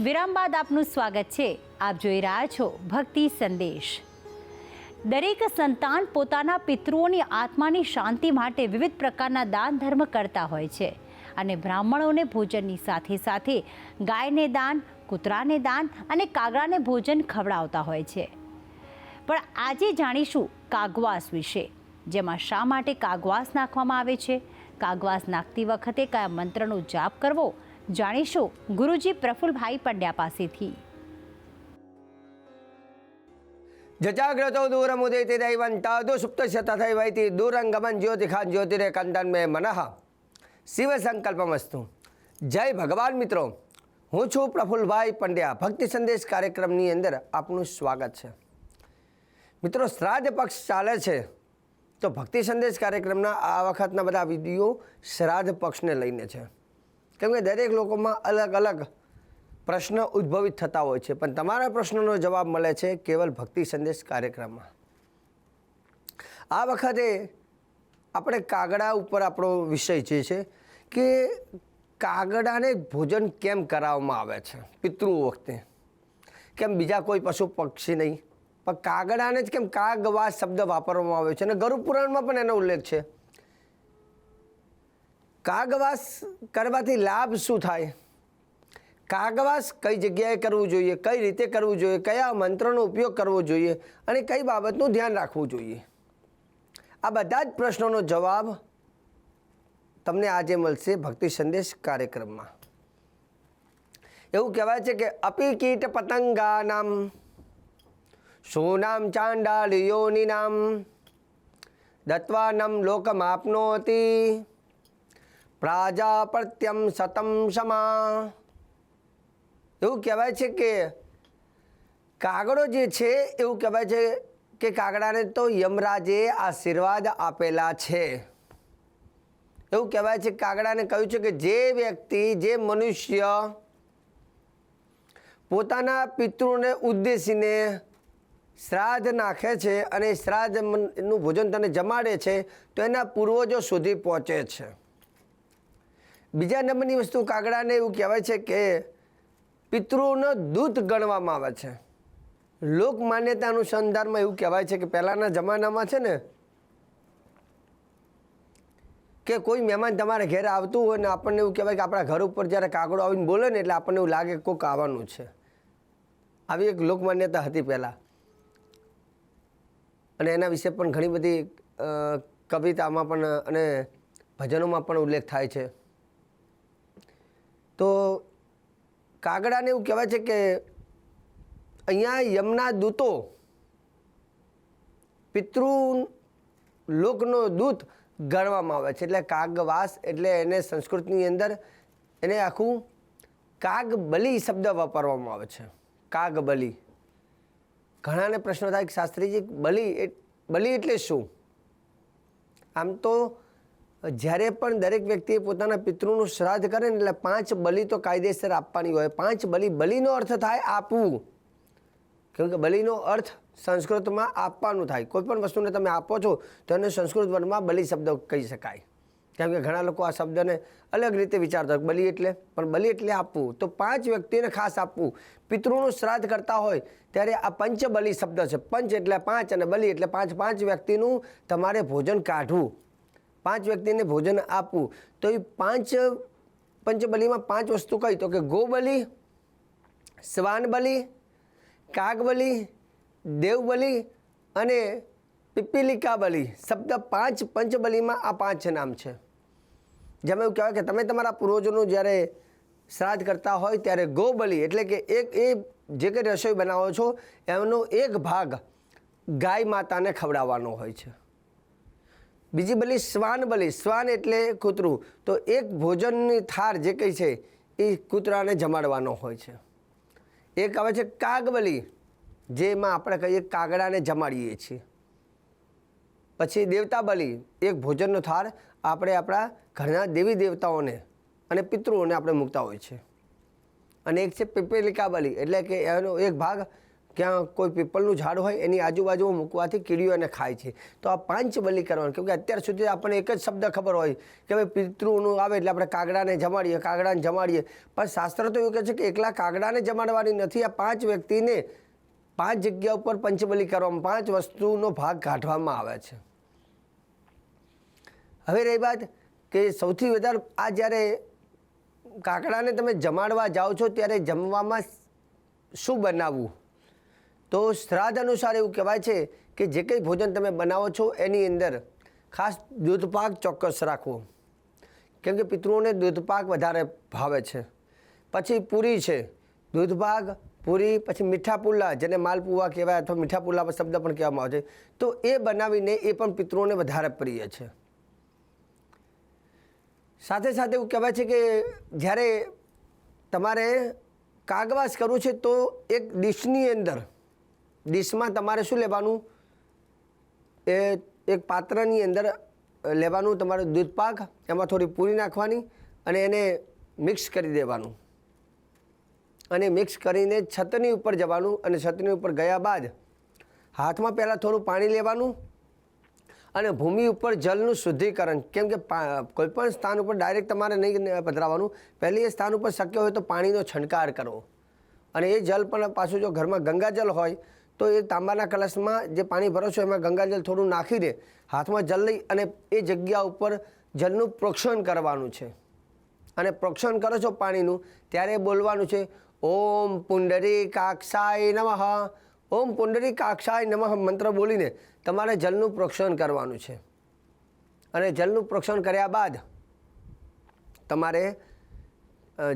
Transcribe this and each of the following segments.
વિરામ બાદ આપનું સ્વાગત છે. આપ જોઈ રહ્યા છો ભક્તિ સંદેશ. દરેક સંતાન પોતાના પિતૃઓની આત્માની શાંતિ માટે વિવિધ પ્રકારના દાન ધર્મ કરતા હોય છે અને બ્રાહ્મણોને ભોજનની સાથે સાથે ગાયને દાન, કૂતરાને દાન અને કાગડાને ભોજન ખવડાવતા હોય છે. પણ આજે જાણીશું કાગવાસ વિશે, જેમાં શા માટે કાગવાસ નાખવામાં આવે છે? કાગવાસ નાખતી વખતે કયા મંત્રનો જાપ કરવો જાણીશું ગુરુજી પ્રફુલભાઈ પંડ્યા પાસેથી. જજાગ્રતો દૂરમુદયતિ દૈવંતાદુ સુપ્તસ્ય તથૈવૈતિ દૂરંગમન જ્યોતિખાન જ્યોતિરે કંદન મે મનઃ. શિવ સંકલ્પમસ્તુ. જય ભગવાન મિત્રો. હું છું પ્રફુલભાઈ પંડ્યા. ભક્તિ સંદેશ કાર્યક્રમની અંદર આપનું સ્વાગત છે. મિત્રો, શ્રાદ્ધ પક્ષ ચાલે છે. તો ભક્તિ સંદેશ કાર્યક્રમના આ વખતના બધા વીડિયો શ્રાદ્ધ પક્ષને લઈને છે. કેમ કે દરેક લોકોમાં અલગ અલગ પ્રશ્ન ઉદ્ભવિત થતા હોય છે. પણ તમારા પ્રશ્નનો જવાબ મળે છે કેવલ ભક્તિ સંદેશ કાર્યક્રમમાં. આ વખતે આપણે કાગડા ઉપર આપણો વિષય જે છે કે કાગડાને ભોજન કેમ કરાવવામાં આવે છે પિતૃ વખતે. કેમ બીજા કોઈ પશુ પક્ષી નહીં. પણ કાગડાને જ કેમ કાગવા શબ્દ વાપરવામાં આવ્યો છે અને ગરુપુરાણમાં પણ એનો ઉલ્લેખ છે. કાગવાસ કરવાથી લાભ શું થાય? કાગવાસ કઈ જગ્યાએ કરવું જોઈએ? કઈ રીતે કરવું જોઈએ? કયા મંત્રનો ઉપયોગ કરવો જોઈએ? અને કઈ બાબતનું ધ્યાન રાખવું જોઈએ? આ બધા જ પ્રશ્નોનો જવાબ તમને આજે મળશે ભક્તિ સંદેશ કાર્યક્રમમાં. એવું કહેવાય છે કે અપિકીટ પતંગાનામ સોનામ ચાંડાલિયોનિનામ દત્વાનમ લોકમાપ્નોતી પ્રાજાપત્યમ સતમ સમા. એવું કહેવાય છે કે કાગડો જે છે, એવું કહેવાય છે કે કાગડાને તો યમરાજે આશીર્વાદ આપેલા છે. એવું કહેવાય છે, કાગડાને કહ્યું છે કે જે વ્યક્તિ, જે મનુષ્ય પોતાના પિતૃને ઉદ્દેશીને શ્રાદ્ધ નાખે છે અને શ્રાદ્ધનું ભોજન તને જમાડે છે, તો એના પૂર્વજો સુધી પહોંચે છે. બીજા નંબરની વસ્તુ કાગડાને એવું કહેવાય છે કે પિતૃનો દૂત ગણવામાં આવે છે. લોક માન્યતા અનુસંધાનમાં એવું કહેવાય છે કે પહેલાંના જમાનામાં છે ને, કે કોઈ મહેમાન તમારે ઘરે આવતું હોય ને આપણને એવું કહેવાય કે આપણા ઘર ઉપર જ્યારે કાગડો આવીને બોલે ને એટલે આપણને એવું લાગે કે કોઈક આવવાનું છે. આવી એક લોકમાન્યતા હતી પહેલાં. અને એના વિશે પણ ઘણી બધી કવિતામાં પણ અને ભજનોમાં પણ ઉલ્લેખ થાય છે. તો કાગડાને એવું કહેવાય છે કે અહીંયા યમના દૂતો પિતૃ લોકનો દૂત ગણવામાં આવે છે. એટલે કાગવાસ એટલે એને સંસ્કૃતની અંદર એને આખું કાગબલી શબ્દ વાપરવામાં આવે છે. કાગબલી. ઘણાને પ્રશ્ન થાય કે શાસ્ત્રીજી, બલી બલી એટલે શું? આમ તો જ્યારે પણ દરેક વ્યક્તિએ પોતાના પિતૃનું શ્રાદ્ધ કરે ને એટલે પાંચ બલિ તો કાયદેસર આપવાની હોય, પાંચ બલિ, બલિનો અર્થ થાય આપવું. કેમ કે બલિનો અર્થ સંસ્કૃતમાં આપવાનું થાય. કોઈ પણ વસ્તુને તમે આપો છો, તો એને સંસ્કૃત વર્ણમાં બલિ શબ્દ કહી શકાય. કેમ કે ઘણા લોકો આ શબ્દને અલગ રીતે વિચારતા હોય, બલિ એટલે, પણ બલિ એટલે આપવું. તો પાંચ વ્યક્તિને ખાસ આપવું. પિતૃનું શ્રાદ્ધ કરતા હોય, ત્યારે આ પંચબલિ શબ્દ છે. પંચ એટલે પાંચ અને બલિ એટલે પાંચ. પાંચ વ્યક્તિનું તમારે ભોજન કાઢવું. પાંચ વ્યક્તિને ભોજન આપવું, તો એ પાંચ પંચબલીમાં પાંચ વસ્તુ કઈ? તો કે ગોબલી, શ્વાનબલી, કાગબલી, દેવબલી અને પીપીલિકા બલી શબ્દ પાંચ પંચબલીમાં આ પાંચ નામ છે. જેમાં એવું કહેવાય કે તમે તમારા પૂર્વજોનું જ્યારે શ્રાદ્ધ કરતા હોય ત્યારે ગોબલી એટલે કે એક એ જે કંઈ રસોઈ બનાવો છો એમનો એક ભાગ ગાય માતાને ખવડાવવાનો હોય છે. બીજી બલી શ્વાન બલી, શ્વાન એટલે કૂતરું. તો એક ભોજનની થાર જે કંઈ છે, એ કૂતરાને જમાડવાનો હોય છે. એક આવે છે કાગબલી જેમાં આપણે કહીએ કાગડાને જમાડીએ છીએ. પછી દેવતા બલી, એક ભોજનનો થાર આપણે આપણા ઘરના દેવી દેવતાઓને અને પિતૃઓને આપણે મૂકતા હોય છે. અને એક છે પીપેલિકા બલી, એટલે કે એનો એક ભાગ ક્યાં કોઈ પીપળનું ઝાડ હોય, એની આજુબાજુમાં મૂકવાથી કીડીઓ એને ખાય છે. તો આ પાંચ બલિ કરવાનું કેમકે અત્યાર સુધી આપણને એક જ શબ્દ ખબર હોય કે ભાઈ પિતૃનું આવે એટલે આપણે કાગડાને જમાડીએ કાગડાને જમાડીએ. પણ શાસ્ત્ર તો એવું કહે છે કે એકલા કાગડાને જમાડવાની નથી, આ પાંચ વ્યક્તિને પાંચ જગ્યા ઉપર પંચબલી કરવામાં, પાંચ વસ્તુનો ભાગ કાઢવામાં આવે છે. હવે રહી વાત કે સૌથી વધારે આ જ્યારે કાકડાને તમે જમાડવા જાઓ છો, ત્યારે જમવામાં શું બનાવવું? તો શ્રાદ્ધ અનુસાર એવું કહેવાય છે કે જે કંઈ ભોજન તમે બનાવો છો એની અંદર ખાસ દૂધપાક ચોક્કસ રાખવો. કેમ કે પિતૃઓને દૂધપાક વધારે ભાવે છે. પછી પૂરી છે. દૂધપાક પૂરી, પછી મીઠા પુલ્લા જેને માલપુવા કહેવાય અથવા મીઠા પુલ્લા શબ્દ પણ કહેવામાં આવે છે, તો એ બનાવીને એ પણ પિતૃઓને વધારે પ્રિય છે. સાથે સાથે એવું કહેવાય છે કે જ્યારે તમારે કાગવાસ કરવું છે તો એક ડીશની અંદર ડીશમાં તમારે શું લેવાનું? એ એક પાત્રની અંદર લેવાનું તમારે દૂધપાક એમાં થોડી પૂરી નાખવાની અને એને મિક્સ કરી દેવાનું. અને મિક્સ કરીને છતની ઉપર જવાનું અને છતની ઉપર ગયા બાદ હાથમાં પહેલાં થોડું પાણી લેવાનું અને ભૂમિ ઉપર જલનું શુદ્ધિકરણ. કેમ કે કોઈપણ સ્થાન ઉપર ડાયરેક્ટ તમારે નહીં પધરાવવાનું. પહેલી એ સ્થાન ઉપર શક્ય હોય તો પાણીનો છંટકાર કરવો. અને એ જલ પણ પાછું જો ઘરમાં ગંગાજલ હોય તો એ તાંબાના કલશમાં જે પાણી ભરો છો એમાં ગંગાજલ થોડું નાખી દે. હાથમાં જલ લઈ અને એ જગ્યા ઉપર જલનું પ્રોક્ષણ કરવાનું છે. અને પ્રોક્ષણ કરો છો પાણીનું, ત્યારે બોલવાનું છે, ઓમ પુંડરી કાક્ષાય નમઃ. ઓમ પુંડરી કાક્ષાય નમઃ મંત્ર બોલીને તમારે જલનું પ્રોક્ષણ કરવાનું છે. અને જલનું પ્રોક્ષણ કર્યા બાદ તમારે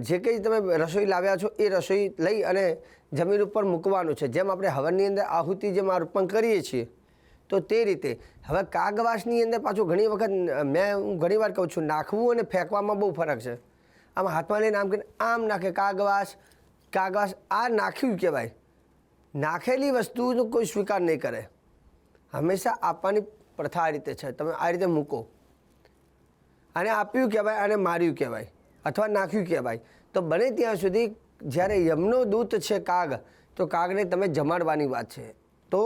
જે કંઈ તમે રસોઈ લાવ્યા છો એ રસોઈ લઈ અને જમીન ઉપર મૂકવાનું છે. જેમ આપણે હવનની અંદર આહુતિ જેમ અર્પણ કરીએ છીએ, તો તે રીતે. હવે કાગવાસની અંદર પાછું ઘણી વખત મેં હું ઘણી વાર કહું છું, નાખવું અને ફેંકવામાં બહુ ફરક છે. આમ હાથમાં લઈને આમ કરીને આમ નાખે કાગવાસ કાગવાસ આ નાખ્યું કહેવાય. નાખેલી વસ્તુનો કોઈ સ્વીકાર નહીં કરે. હંમેશા આપવાની પ્રથા આ રીતે છે. તમે આ રીતે મૂકો. આને આપ્યું કહેવાય અને માર્યું કહેવાય. અથવા નાખ્યું કહેવાય તો બને ત્યાં સુધી જ્યારે યમનો દૂત છે કાગ, તો કાગને તમે જમાડવાની વાત છે. તો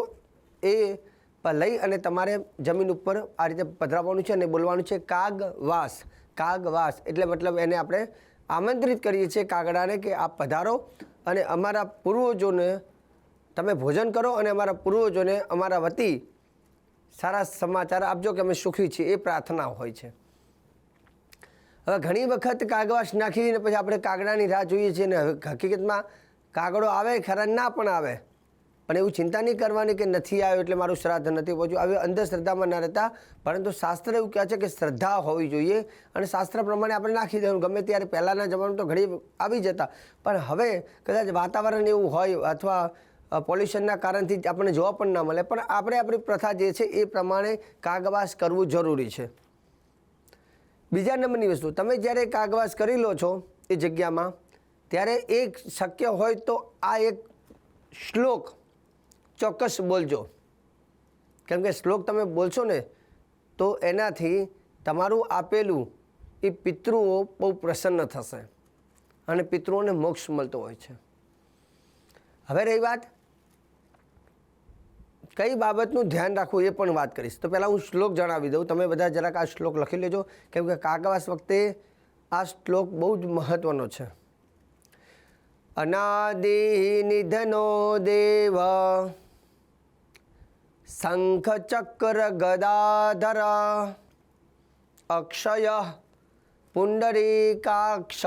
એ લઈ અને તમારે જમીન ઉપર આ રીતે પધરાવવાનું છે અને બોલવાનું છે કાગવાસ કાગવાસ. એટલે મતલબ એને આપણે આમંત્રિત કરીએ છીએ કાગડાને કે આ પધારો અને અમારા પૂર્વજોને તમે ભોજન કરો અને અમારા પૂર્વજોને અમારા વતી સારા સમાચાર આપજો કે અમે સુખી છીએ. એ પ્રાર્થના હોય છે. હવે ઘણી વખત કાગવાસ નાખીને પછી આપણે કાગડાની રાહ જોઈએ છીએ ને હવે હકીકતમાં કાગડો આવે ખરા ના પણ આવે. પણ એવું ચિંતા નહીં કરવાની કે નથી આવ્યો એટલે મારું શ્રાદ્ધ નથી પહોંચ્યું. આવી અંધશ્રદ્ધામાં ન રહેતા. પરંતુ શાસ્ત્ર એવું કહે છે કે શ્રદ્ધા હોવી જોઈએ અને શાસ્ત્ર પ્રમાણે આપણે નાખી દેવાનું. ગમે ત્યારે પહેલાંના જમાનામાં તો ઘણી આવી જતા. પણ હવે કદાચ વાતાવરણ એવું હોય અથવા પોલ્યુશનના કારણથી આપણને જોવા પણ ના મળે. પણ આપણે આપણી પ્રથા જે છે એ પ્રમાણે કાગવાસ કરવું જરૂરી છે. બીજા નંબરની વસ્તુ, તમે જ્યારે કાગવાસ કરી લો છો એ જગ્યામાં, ત્યારે એક શક્ય હોય તો આ એક શ્લોક ચોક્કસ બોલજો. કેમ કે શ્લોક તમે બોલશો ને, તો એનાથી તમારું આપેલું એ પિતૃઓ બહુ પ્રસન્ન થશે અને પિતૃઓને મોક્ષ મળતો હોય છે. હવે રહી વાત કઈ બાબતનું ધ્યાન રાખવું એ પણ વાત કરીશ. તો પહેલાં હું શ્લોક જણાવી દઉં. તમે બધા જરાક આ શ્લોક લખી લેજો. કેમ કે કાગવાસ વખતે આ શ્લોક બહુ જ મહત્વનો છે. અનાદિ નિધનો દેવ શંખ ચક્ર ગદાધર અક્ષય પુંડરીકાક્ષ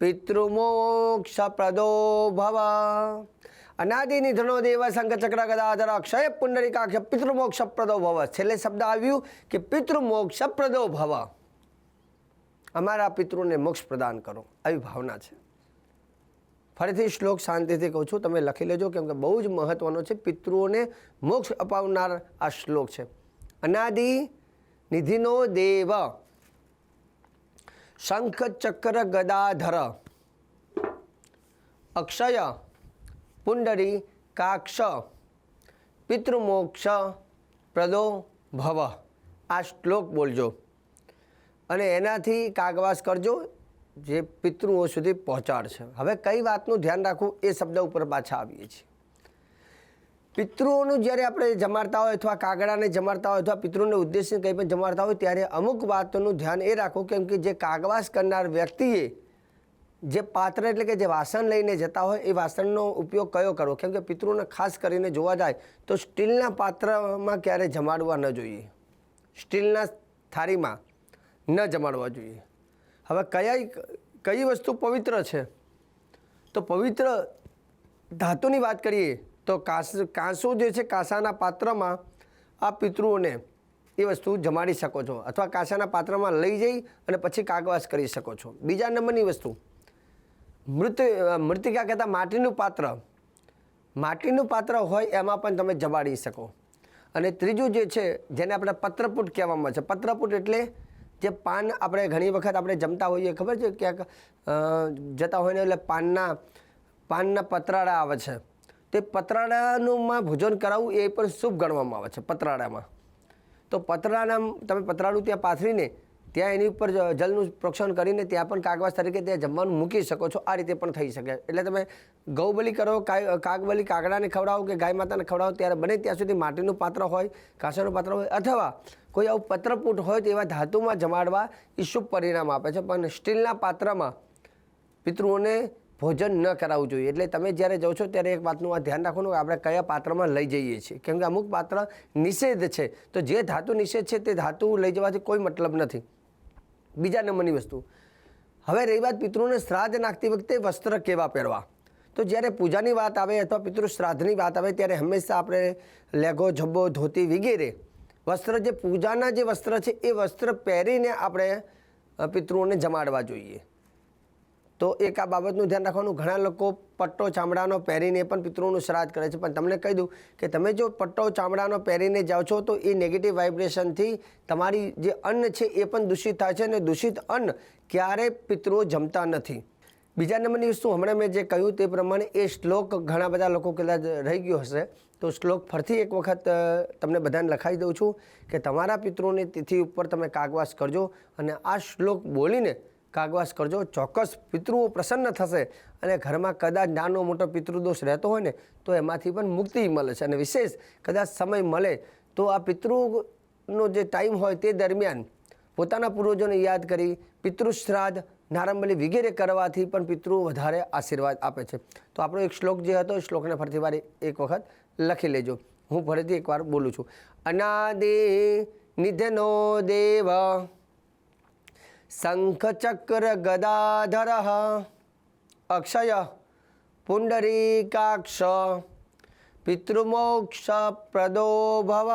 પિતૃમોક્ષ પ્રદો ભવ અનાદિ નિધનો દેવ શંખચક્ર ગદાધર અક્ષય પુંડરીકાક્ષ પિતૃમોક્ષ પ્રદો ભવ. છેલ્લે શબ્દ આવ્યું કે પિતૃમોક્ષ પ્રદો ભવ. અમારા પિતૃને મોક્ષ પ્રદાન કરો. આવી ભાવના છે. ફરીથી શ્લોક શાંતિથી કહું છું. તમે લખી લેજો કેમ કે બહુ જ મહત્વનો છે. પિતૃઓને મોક્ષ અપાવનાર આ શ્લોક છે. અનાદિ નિધિનો દેવ. શંખ ચક્ર ગદાધર અક્ષય પુંડરી કાક્ષ, પિતૃમોક્ષ પ્રદો ભવ આ શ્લોક બોલજો. અને એનાથી કાગવાસ કરજો, જે પિતૃઓ સુધી પહોંચાડશે. હવે કઈ વાતનું ધ્યાન રાખવું એ શબ્દ ઉપર પાછા આવીએ છીએ. પિતૃઓનું જ્યારે આપણે જમાડતા હોય અથવા કાગડાને જમાડતા હોય અથવા પિતૃને ઉદ્દેશીને કંઈ પણ જમાડતા હોય ત્યારે અમુક વાતોનું ધ્યાન એ રાખવું, કેમ કે જે કાગવાસ કરનાર વ્યક્તિએ જે પાત્ર એટલે કે જે વાસણ લઈને જતા હોય, એ વાસણનો ઉપયોગ કયો કરવો? કેમ કે પિતૃને ખાસ કરીને જોવા જાય, તો સ્ટીલના પાત્રમાં ક્યારે જમાડવા ન જોઈએ. સ્ટીલના થાળીમાં ન જમાડવા જોઈએ. હવે કયા કઈ વસ્તુ પવિત્ર છે? તો પવિત્ર ધાતુની વાત કરીએ, તો કાંસ, કાંસુ જે છે, કાંસાના પાત્રમાં આ પિતૃઓને એ વસ્તુ જમાડી શકો છો. અથવા કાંસાના પાત્રમાં લઈ જઈ અને પછી કાગવાસ કરી શકો છો. બીજા નંબરની વસ્તુ મૃત મૃતિકા કહેતા માટીનું પાત્ર. માટીનું પાત્ર હોય એમાં પણ તમે જબાડી શકો. અને ત્રીજું જે છે, જેને આપણે પત્રપુટ કહેવામાં છે. પત્રપુટ એટલે જે પાન આપણે ઘણી વખત આપણે જમતા હોઈએ, ખબર છે? ક્યાંક જતા હોય ને એટલે પાનના પાનના પતરાળા આવે છે. તે પતરાળાનુંમાં ભોજન કરાવવું એ પણ શુભ ગણવામાં આવે છે પતરાળામાં તો પતરાળા તમે પતરાળું ત્યાં પાથરીને ત્યાં એની ઉપર જલનું પ્રોક્ષણ કરીને ત્યાં પણ કાગવાસ તરીકે ત્યાં જમવાનું મૂકી શકો છો. આ રીતે પણ થઈ શકે. એટલે તમે ગૌબલી કરો કાગબલી કાગડાને ખવડાવો કે ગાય માતાને ખવડાવો, ત્યારે બને ત્યાં સુધી માટીનું પાત્ર હોય કાંસાનું પાત્ર હોય, અથવા કોઈ આવું પત્રપૂટ હોય તો એવા ધાતુમાં જમાડવા એ શુભ પરિણામ આપે છે. પણ સ્ટીલના પાત્રમાં પિતૃઓને ભોજન ન કરાવવું જોઈએ. એટલે તમે જ્યારે જાઓ છો ત્યારે એક વાતનું આ ધ્યાન રાખવાનું કે આપણે કયા પાત્રમાં લઈ જઈએ છીએ. કેમ કે અમુક પાત્ર નિષેધ છે. તો જે ધાતુ નિષેધ છે તે ધાતુ લઈ જવાથી કોઈ મતલબ નથી. બીજા નંબરની વસ્તુ. હવે રહી વાત પિતૃને શ્રાદ્ધ નાખતી વખતે વસ્ત્ર કેવા પહેરવા? તો જ્યારે પૂજાની વાત આવે અથવા પિતૃ શ્રાદ્ધની વાત આવે ત્યારે હંમેશા આપણે લેઘો, જબ્બો, ધોતી વગેરે વસ્ત્ર જે પૂજાના જે વસ્ત્ર છે એ વસ્ત્ર પહેરીને આપણે પિતૃઓને જમાડવા જોઈએ. તો એક આ બાબતનું ધ્યાન રાખવાનું. ઘણા લોકો પટ્ટો ચામડાનો પહેરીને પણ પિતૃઓનું શ્રાદ્ધ કરે છે. પણ તમને કહી દઉં કે તમે જો પટ્ટો ચામડાનો પહેરીને જાઓ છો તો એ નેગેટિવ વાઇબ્રેશનથી તમારી જે અન્ન છે એ પણ દૂષિત થાય છે અને દૂષિત અન્ન ક્યારેય પિતૃઓ જમતા નથી. બીજા નંબરની વસ્તુ હમણાં મેં જે કહ્યું તે પ્રમાણે એ શ્લોક ઘણા બધા લોકો કદાચ રહી ગયો હશે. તો શ્લોક ફરીથી એક વખત તમને બધાને લખાવી દઉં છું કે તમારા પિતૃઓની તિથિ ઉપર તમે કાગવાસ કરજો અને આ શ્લોક બોલીને કાગવાસ કરજો. ચોક્કસ પિતૃઓ પ્રસન્ન થશે અને ઘરમાં કદાચ નાનો મોટો પિતૃદોષ રહેતો હોય ને, તો એમાંથી પણ મુક્તિ મળે છે. અને વિશેષ કદાચ સમય મળે તો આ પિતૃનો જે ટાઈમ હોય તે દરમિયાન પોતાના પૂર્વજોને યાદ કરી પિતૃ શ્રાદ્ધ નારંબલી વગેરે કરવાથી પણ પિતૃ વધારે આશીર્વાદ આપે છે. તો આપણો એક શ્લોક જે હતો, એ શ્લોકને ફરીથી વાર એક વખત લખી લેજો. હું ફરીથી એકવાર બોલું છું. અનાદે નિધનો દેવ શંખચક્ર ગદાધર અક્ષય પુંડરીકાક્ષ પિતૃમોક્ષ પ્રદો ભવ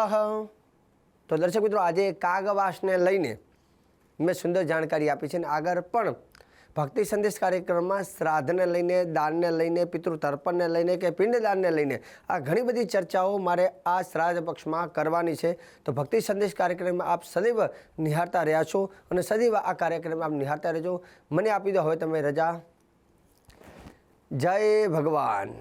તો દર્શક મિત્રો આજે કાગવાસને લઈને મેં સુંદર જાણકારી આપી છે અને આગળ પણ ભક્તિ સંદેશ કાર્યક્રમમાં શ્રાદ્ધને લઈને, દાનને લઈને પિતૃ તર્પણને લઈને કે પિંડદાનને લઈને આ ઘણી બધી ચર્ચાઓ મારે આ શ્રાદ્ધ પક્ષમાં કરવાની છે. તો ભક્તિ સંદેશ કાર્યક્રમમાં આપ સદૈવ નિહાળતા રહ્યા છો અને સદૈવ આ કાર્યક્રમ આપ નિહાળતા રહેજો. મને આપી દો હવે તમે રજા. જય ભગવાન.